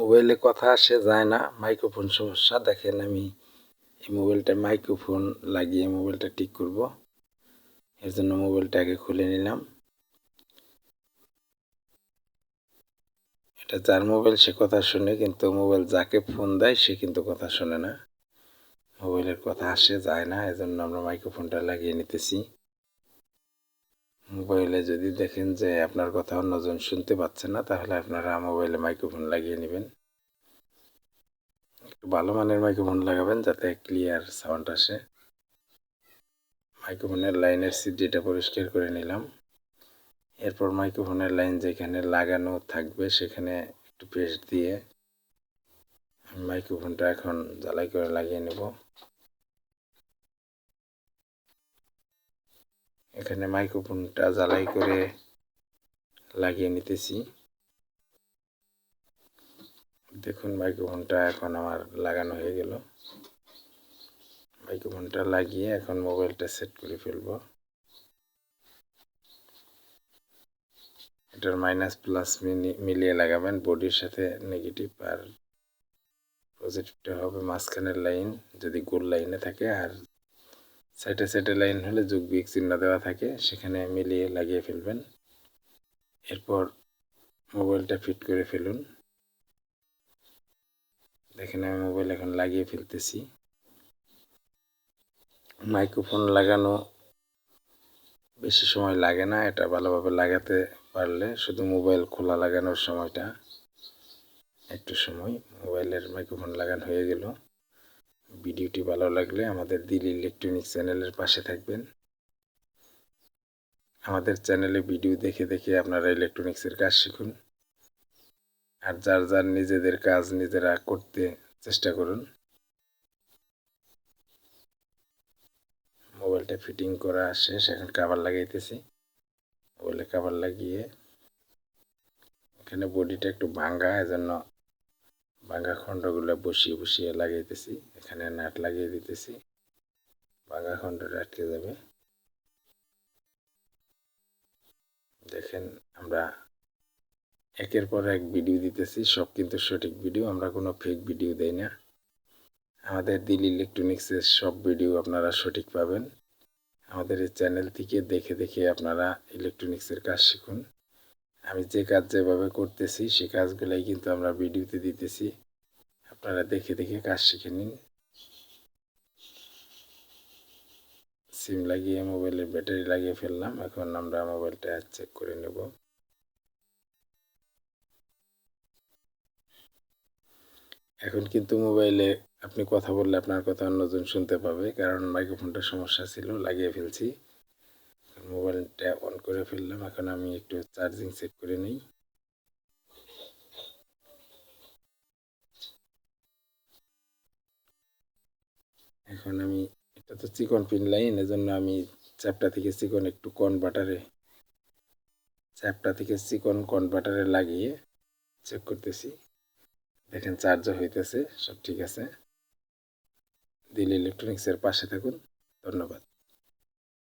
মোবাইলে কথা আসে, যায় না। মাইক্রোফোন সমস্যা। দেখেন আমি এই মোবাইলটা, মাইক্রোফোন লাগিয়ে মোবাইলটা ঠিক করব। এর জন্য মোবাইলটা আগে খুলে নিলাম। এটা যার মোবাইল, সে কথা শুনে কিন্তু মোবাইল যাকে ফোন দেয়, সে কিন্তু কথা শোনে না। মোবাইলের কথা আসে, যায় না। এজন্য আমরা মাইক্রোফোনটা লাগিয়ে নিতেছি। মোবাইলে যদি দেখেন যে আপনার কথা অন্যজন শুনতে পাচ্ছে না, তাহলে আপনারা মোবাইলে মাইক্রোফোন লাগিয়ে নেবেন। একটু ভালো মানের মাইক্রোফোন লাগাবেন যাতে ক্লিয়ার সাউন্ড আসে। মাইক্রোফোনের লাইনের সিডিটা পরিষ্কার করে নিলাম। এরপর মাইক্রোফোনের লাইন যেখানে লাগানো থাকবে, সেখানে একটু পেস্ট দিয়ে মাইক্রোফোনটা এখন জ্বালাই করে লাগিয়ে নেব। এখানে মাইক্রোফোনটা জ্বালাই করে লাগিয়ে নিতেছি। দেখুন মাইক্রোফোনটা এখন আমার লাগানো হয়ে গেল। মাইক্রোফোনটা লাগিয়ে এখন মোবাইলটা সেট করে ফেলব। এটার মাইনাস প্লাস মিলিয়ে লাগাবেন, বডির সাথে নেগেটিভ আর পজিটিভটা হবে। মাঝখানের লাইন যদি গোল লাইনে থাকে আর সাইডে সাইডে লাইন হলে যোগ বিগ চিহ্ন দেওয়া থাকে, সেখানে মিলিয়ে লাগিয়ে ফেলবেন। এরপর মোবাইলটা ফিট করে ফেলুন। দেখেন আমি মোবাইল এখন লাগিয়ে ফেলতেছি। মাইক্রোফোন লাগানো বেশি সময় লাগে না, এটা ভালোভাবে লাগাতে পারলে শুধু মোবাইল খোলা লাগানোর সময়টা, একটু সময়। মোবাইলের মাইক্রোফোন লাগানো হয়ে গেল। ভিডিওটি ভালো লাগলে আমাদের দিল ইলেকট্রনিক চ্যানেলের পাশে থাকবেন। আমাদের চ্যানেলে ভিডিও দেখে দেখে আপনারা ইলেকট্রনিক্সের কাজ শিখুন। আর যার যার নিজেদের কাজ নিজেরা করতে চেষ্টা করুন। মোবাইলটা ফিটিং করা শেষ, এখন কাভার লাগাইতেছি। মোবাইলে কাভার লাগিয়ে এখানে বডিটা একটু ভাঙ্গা, এজন্য ভাঙ্গা খণ্ডগুলো বসিয়ে বসিয়ে লাগাইতেছি। এখানে নাট লাগিয়ে দিতেছি। ভাঙ্গা খণ্ডটা আটকে যাবে। দেখেন, আমরা একের পর এক ভিডিও দিতেছি, সব কিন্তু সঠিক ভিডিও, আমরা কোনো ফেক ভিডিও দেই না। আমাদের দিল ইলেকট্রনিক্সের সব ভিডিও আপনারা সঠিক পাবেন। আমাদের এই চ্যানেল থেকে দেখে দেখে আপনারা ইলেকট্রনিক্সের কাজ শিখুন। আমি যে কাজ যেভাবে করতেছি, সে কাজগুলাই কিন্তু আমরা ভিডিওতে দিতেছি। আপনারা দেখে দেখে কাজ শিখে নিন। সিম লাগিয়ে মোবাইলের ব্যাটারি লাগিয়ে ফেললাম। এখন আমরা মোবাইলটা চেক করে নেব। এখন কিন্তু মোবাইলে আপনি কথা বললে আপনার কথা অন্যজন শুনতে পাবে, কারণ মাইক্রোফোনটা সমস্যা ছিল, লাগিয়ে ফেলছি। মোবাইলটা অন করে ফেললাম। এখন আমি একটু চার্জিং সেট করে নিই। এখন আমি, এটা তো চিকন পিন লাইন এজন্য আমি চ্যাপটা থেকে চিকন একটু কনভার্টারে চ্যাপটা থেকে চিকন কনভার্টারে লাগিয়ে চেক করতেছি। দেখেন চার্জও হইতেছে, সব ঠিক আছে। দিল ইলেকট্রনিক্সের পাশে থাকুন। ধন্যবাদ।